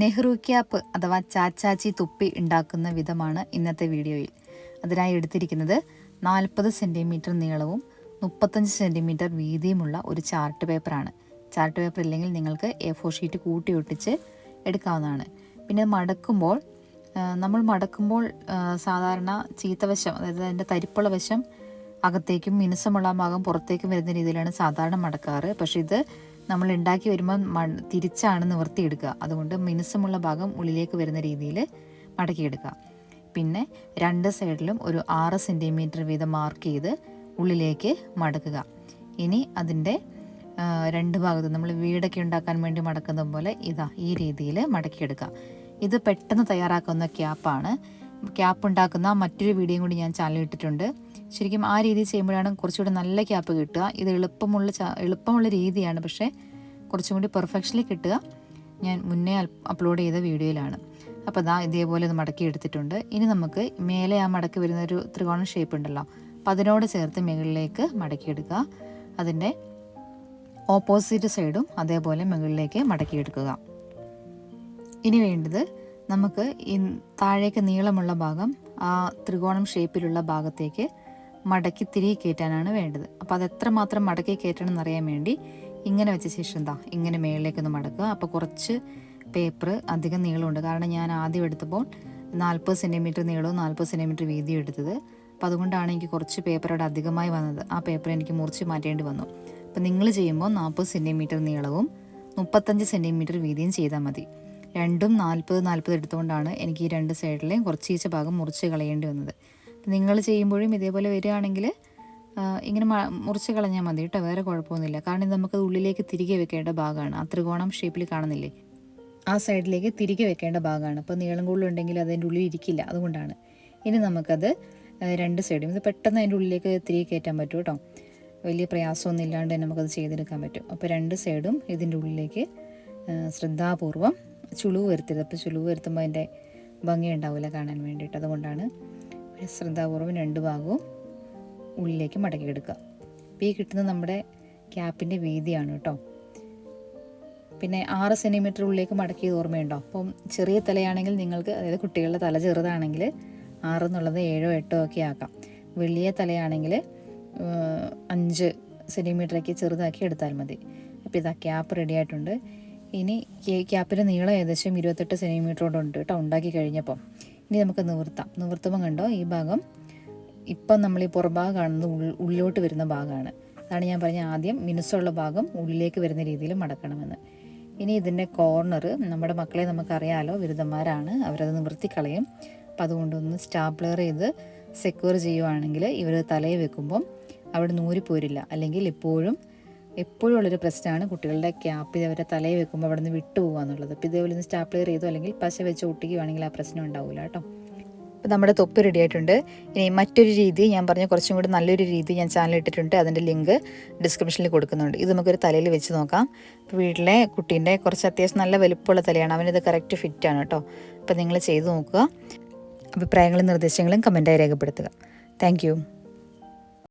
Nehru cap അഥവാ ചാച്ചാച്ചി തുപ്പി ഉണ്ടാക്കുന്ന വിധമാണ് ഇന്നത്തെ വീഡിയോയിൽ. അതിനായി എടുത്തിരിക്കുന്നത് നാൽപ്പത് സെന്റിമീറ്റർ നീളവും മുപ്പത്തഞ്ച് സെന്റിമീറ്റർ വീതിയുമുള്ള ഒരു ചാർട്ട് പേപ്പറാണ്. ചാർട്ട് പേപ്പർ ഇല്ലെങ്കിൽ നിങ്ങൾക്ക് എ ഫോർ ഷീറ്റ് കൂട്ടി ഒട്ടിച്ച് എടുക്കാവുന്നതാണ്. പിന്നെ മടക്കുമ്പോൾ നമ്മൾ മടക്കുമ്പോൾ സാധാരണ ചീത്തവശം അതായത് അതിന്റെ തരിപ്പുള്ള വശം അകത്തേക്കും മിനുസമുള്ള ഭാഗം പുറത്തേക്കും വരുന്ന രീതിയിലാണ് സാധാരണ മടക്കാറ്. പക്ഷേ ഇത് നമ്മൾ ഉണ്ടാക്കി വരുമ്പോൾ മ- തിരിച്ചാണ് നിവർത്തിയെടുക്കുക. അതുകൊണ്ട് മിനുസമുള്ള ഭാഗം ഉള്ളിലേക്ക് വരുന്ന രീതിയിൽ മടക്കിയെടുക്കുക. പിന്നെ രണ്ട് സൈഡിലും ഒരു ആറ് സെന്റിമീറ്റർ വീതം മാർക്ക് ചെയ്ത് ഉള്ളിലേക്ക് മടക്കുക. ഇനി അതിന്റെ രണ്ട് ഭാഗത്ത് നമ്മൾ വീടൊക്കെ ഉണ്ടാക്കാൻ വേണ്ടി മടക്കുന്ന പോലെ ഇതാ ഈ രീതിയിൽ മടക്കിയെടുക്കുക. ഇത് പെട്ടെന്ന് തയ്യാറാക്കുന്ന ക്യാപ്പാണ്. ക്യാപ്പ് ഉണ്ടാക്കുന്ന മറ്റൊരു വീഡിയോയും കൂടി ഞാൻ ചാനലിൽ ഇട്ടിട്ടുണ്ട്. ശരിക്കും ആ രീതി ചെയ്യുമ്പോഴാണ് കുറച്ചുകൂടി നല്ല ക്യാപ്പ് കിട്ടുക. ഇത് എളുപ്പമുള്ള എളുപ്പമുള്ള രീതിയാണ്. പക്ഷേ കുറച്ചും കൂടി പെർഫെക്ഷനിൽ കിട്ടുക. ഞാൻ മുന്നേ അപ്ലോഡ് ചെയ്ത വീഡിയോയിലാണ്. അപ്പോൾ ദാ ഇതേപോലെ ഇത് മടക്കി എടുത്തിട്ടുണ്ട്. ഇനി നമുക്ക് മേലെ ആ മടക്കി വരുന്ന ഒരു ത്രികോണ ഷേപ്പ് ഉണ്ടല്ലോ. അപ്പം അതിനോട് ചേർത്ത് മുകളിലേക്ക് മടക്കിയെടുക്കുക അതിന്റെ ഓപ്പോസിറ്റ് സൈഡും അതേപോലെ മുകളിലേക്ക് മടക്കിയെടുക്കുക ഇനി വേണ്ടത് നമുക്ക് ഈ താഴേക്ക് നീളമുള്ള ഭാഗം ആ ത്രികോണം ഷേപ്പിലുള്ള ഭാഗത്തേക്ക് മടക്കി തിരികെ കയറ്റാനാണ് വേണ്ടത്. അപ്പോൾ അത് എത്രമാത്രം മടക്കി കയറ്റണം എന്നറിയാൻ വേണ്ടി ഇങ്ങനെ വെച്ച ശേഷം എന്താ ഇങ്ങനെ മേളിലേക്ക് ഒന്ന് മടക്കുക. അപ്പോൾ കുറച്ച് പേപ്പർ അധികം നീളമുണ്ട്. കാരണം ഞാൻ ആദ്യം എടുത്തപ്പോൾ നാൽപ്പത് സെന്റിമീറ്റർ നീളവും നാൽപ്പത് സെന്റിമീറ്റർ വീതിയും എടുത്തത്. അപ്പോൾ അതുകൊണ്ടാണ് എനിക്ക് കുറച്ച് പേപ്പർ അവിടെ അധികമായി വന്നത്. ആ പേപ്പർ എനിക്ക് മുറിച്ച് മാറ്റേണ്ടി വന്നു. അപ്പോൾ നിങ്ങൾ ചെയ്യുമ്പോൾ നാൽപ്പത് സെന്റിമീറ്റർ നീളവും മുപ്പത്തഞ്ച് സെന്റിമീറ്റർ വീതിയും ചെയ്താൽ മതി. രണ്ടും നാൽപ്പത് നാൽപ്പത് എടുത്തുകൊണ്ടാണ് എനിക്ക് ഈ രണ്ട് സൈഡിലെയും കുറച്ച് ഭാഗം മുറിച്ച് കളയേണ്ടി വന്നത്. നിങ്ങൾ ചെയ്യുമ്പോഴും ഇതേപോലെ വരികയാണെങ്കിൽ ഇങ്ങനെ മുറിച്ച് കളഞ്ഞാൽ മതി കേട്ടോ വേറെ കുഴപ്പമൊന്നുമില്ല. കാരണം ഇത് നമുക്കത് ഉള്ളിലേക്ക് തിരികെ വെക്കേണ്ട ഭാഗമാണ്. ആ ത്രികോണം ഷേപ്പിൽ കാണുന്നില്ലേ? ആ സൈഡിലേക്ക് തിരികെ വെക്കേണ്ട ഭാഗമാണ്. അപ്പോൾ നീളം കൂടുതലുണ്ടെങ്കിൽ അതിന്റെ ഉള്ളിൽ ഇരിക്കില്ല അതുകൊണ്ടാണ്. ഇനി നമുക്കത് രണ്ട് സൈഡും ഇത് പെട്ടെന്ന് അതിന്റെ ഉള്ളിലേക്ക് തിരികെ കയറ്റാൻ പറ്റും കേട്ടോ. വലിയ പ്രയാസമൊന്നും ഇല്ലാണ്ട് തന്നെ നമുക്കത് ചെയ്തെടുക്കാൻ പറ്റും. അപ്പോൾ രണ്ട് സൈഡും ഇതിന്റെ ഉള്ളിലേക്ക് ശ്രദ്ധാപൂർവം ചുളിവ് വരുത്തരുത്. അപ്പോൾ ചുളിവ് വരുത്തുമ്പോൾ അതിന്റെ ഭംഗി ഉണ്ടാവില്ല കാണാൻ വേണ്ടിയിട്ട്. അതുകൊണ്ടാണ് ശ്രദ്ധാപൂർവം രണ്ട് ഭാഗവും ഉള്ളിലേക്ക് മടക്കിയെടുക്കുക അപ്പോൾ ഈ കിട്ടുന്നത് നമ്മുടെ ക്യാപ്പിന്റെ വീതിയാണ് കേട്ടോ. പിന്നെ ആറ് സെന്റിമീറ്റർ ഉള്ളിലേക്ക് മടക്കിയത് ഓർമ്മയുണ്ടോ? അപ്പം ചെറിയ തലയാണെങ്കിൽ നിങ്ങൾക്ക് അതായത് കുട്ടികളുടെ തല ചെറുതാണെങ്കിൽ ആറ് എന്നുള്ളത് ഏഴോ എട്ടോ ഒക്കെ ആക്കാം. വലിയ തലയാണെങ്കിൽ അഞ്ച് സെന്റിമീറ്ററൊക്കെ ചെറുതാക്കി എടുത്താൽ മതി. അപ്പോൾ ഇതാ ക്യാപ്പ് റെഡി ആയിട്ടുണ്ട്. ഇനി ക്യാപ്പിന്റെ നീളം ഏകദേശം ഇരുപത്തെട്ട് സെന്റിമീറ്ററോടുണ്ട് കേട്ടോ ഉണ്ടാക്കി കഴിഞ്ഞപ്പോൾ ഇനി നമുക്ക് നിവർത്താം നിവർത്തുമ്പോൾ കണ്ടോ ഈ ഭാഗം ഇപ്പം നമ്മൾ ഈ പുറഭാഗം കാണുന്നത് ഉള്ളിലോട്ട് വരുന്ന ഭാഗമാണ്. അതാണ് ഞാൻ പറഞ്ഞ ആദ്യം മിനുസമുള്ള ഭാഗം ഉള്ളിലേക്ക് വരുന്ന രീതിയിൽ മടക്കണമെന്ന്. ഇനി ഇതിന്റെ കോർണർ നമ്മുടെ മക്കളെ നമുക്കറിയാലോ ബിരുദന്മാരാണ് അവരത് നിവർത്തിക്കളയും. അപ്പം അതുകൊണ്ടൊന്ന് സ്റ്റാപ്ലർ ചെയ്ത് സെക്യൂർ ചെയ്യുവാണെങ്കിൽ ഇവർ തലയിൽ വെക്കുമ്പം അവിടെ നൂരി പോരില്ല അല്ലെങ്കിൽ എപ്പോഴും എപ്പോഴും ഉള്ളൊരു പ്രശ്നമാണ് കുട്ടികളുടെ ക്യാപ്പ് അവരുടെ തലയിൽ വെക്കുമ്പോൾ അവിടെ നിന്ന് വിട്ടുപോകുക എന്നുള്ളത്. അപ്പോൾ ഇതേപോലെ ഒന്ന് സ്റ്റാപ്ലർ ചെയ്തോ അല്ലെങ്കിൽ പശ വെച്ച് ഒട്ടിക്കുകയാണെങ്കിൽ ആ പ്രശ്നം ഉണ്ടാവില്ല കേട്ടോ. അപ്പോൾ നമ്മുടെ തൊപ്പ് റെഡി ആയിട്ടുണ്ട്. ഇനി മറ്റൊരു രീതി ഞാൻ പറഞ്ഞ കുറച്ചും കൂടി നല്ലൊരു രീതി ഞാൻ ചാനൽ ഇട്ടിട്ടുണ്ട്. അതിന്റെ ലിങ്ക് ഡിസ്ക്രിപ്ഷനിൽ കൊടുക്കുന്നുണ്ട്. ഇത് നമുക്കൊരു തലയിൽ വെച്ച് നോക്കാം. അപ്പോൾ വീട്ടിലെ കുട്ടീന്റെ കുറച്ച് അത്യാവശ്യം നല്ല വലുപ്പമുള്ള തലയാണ്. അവനിത് കറക്റ്റ് ഫിറ്റാണ് കേട്ടോ. അപ്പോൾ നിങ്ങൾ ചെയ്ത് നോക്കുക. അഭിപ്രായങ്ങളും നിർദ്ദേശങ്ങളും കമന്റായി രേഖപ്പെടുത്തുക. താങ്ക്